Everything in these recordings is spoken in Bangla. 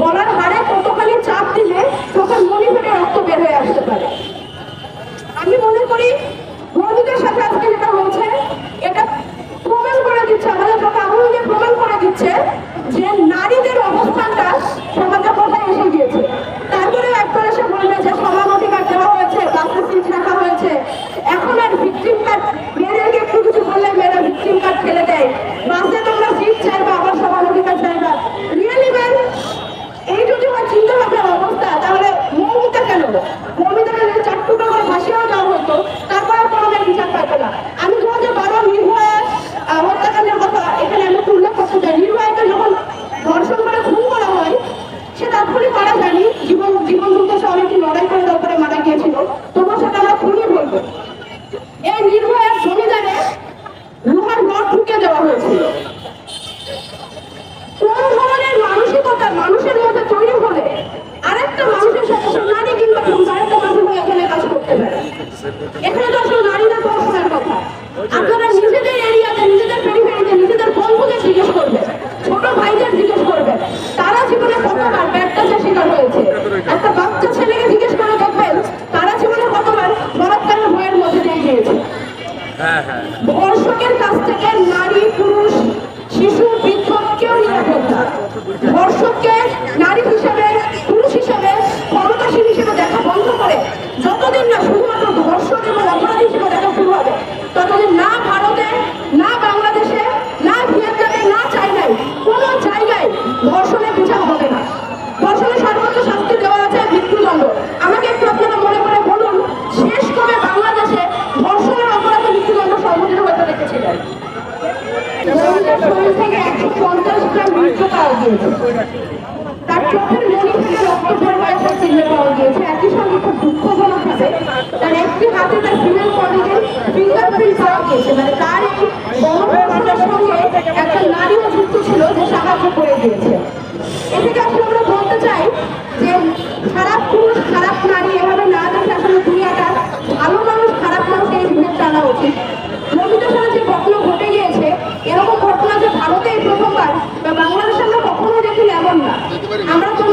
বলার এখানে তো আসলে নারীরা পড়াশোনার কথা। আপনারা নিজেদের এরিয়াতে নিজেদের পেরিফেরিতে নিজেদের বন্ধুদের জিজ্ঞেস করবে ছোট ভাইদের জিজ্ঞেস করবে তারা জীবনে কতবার ব্যর্থতার শিকার হয়েছে? একটা বাচ্চা ছেলেকে জিজ্ঞেস করে দেখবেন তারা জীবনে কতবার বলাৎকারের ভয়ের মধ্যে দিয়ে গিয়েছে। হ্যাঁ, হ্যাঁ। দর্শকের কাছ থেকে তার একই সঙ্গে খুব একটি হাতে তার ফিমেল কলিগের ফিঙ্গারপ্রিন্ট পাওয়া গিয়েছে মানে তার এই গণপ্রথার সঙ্গে একটা নারীও যুক্ত ছিল, যে আমরা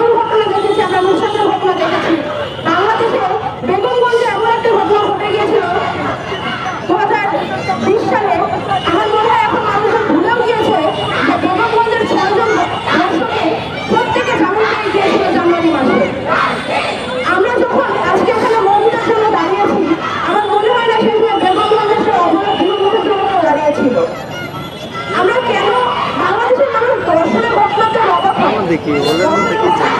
দেখি ওদের দেখি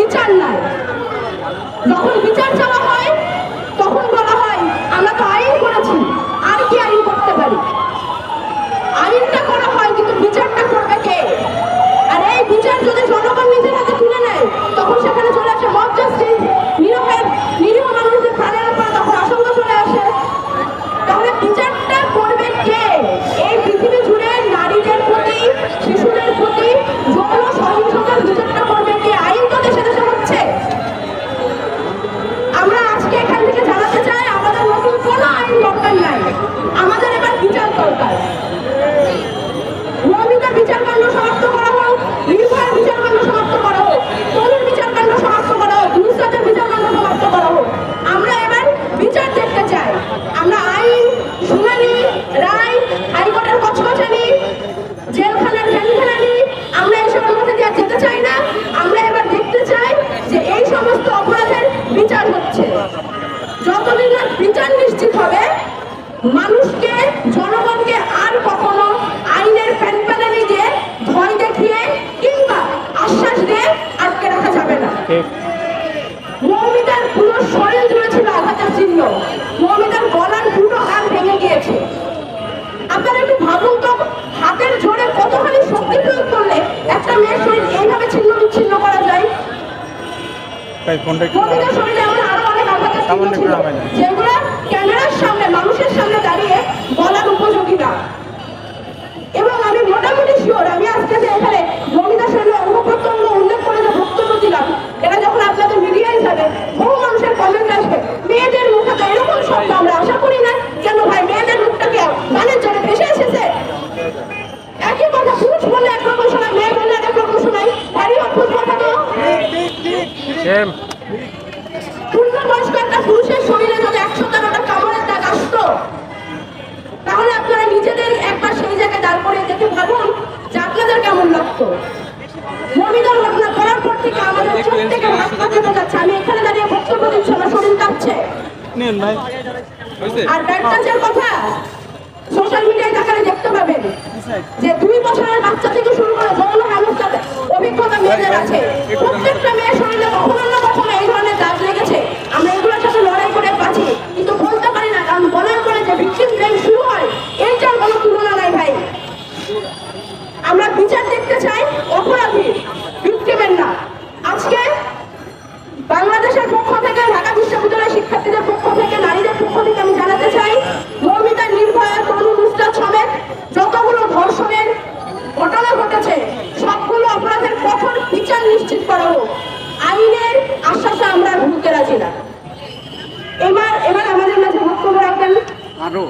বিচার নাই। যখন বিচার চাওয়া হয়, তখন বলা হয়, আমরা তো আইন করেছি, আর কি আইন করতে পারি? আইনটা করা হয়, কিন্তু বিচারটা করবে কে? আর এই বিচার যদি জনগণ নিজে ঠিক। মৌমিতার পুরো শরীর জুড়ে ছিল আঘাতের চিহ্ন। মৌমিতার গলার দুটো হাত ভেঙে গিয়েছে। আপনারা একটু ভাবুন তো হাতের জোরে কতখানি শক্তি প্রয়োগ করলে একটা মেয়ের শরীর এইভাবে ছিন্ন বিচ্ছিন্ন করা যায়? মমিতার শরীরে এমন আরও অনেক আঘাতের চিহ্ন ছিল, যেগুলো ক্যামেরার সামনে মানুষের সামনে দাঁড়িয়ে বলার উপযোগী না। এবং আমি মোটামুটি শিওর আমি আজকে এখানে মমিতার শরীরে পূর্ণবয়স্ক একটা পুরুষের শরীরে যদি একশো তেরোটা কামড়ের দাগ আসতো তাহলে আপনারা নিজেদের একবার সেই জায়গায় দাঁড় করে দেখে ভাবুন যে আপনাদের কেমন লাগতো। মমিদার ঘটনা করার পর থেকে আমাদের চোখ হাত পা যাচ্ছে। আমি এখানে দাঁড়িয়ে বক্তব্য দিচ্ছি আমার শরীর কাঁপছে। নিন ভাই। আর ব্যাকটাচের কথা সোশ্যাল মিডিয়ায় দেখতে পাবেন যে দুই বছরের বাচ্চা থেকে শুরু করে যৌন হেমস্থার অভিজ্ঞতা মেয়েদের আছে। আরও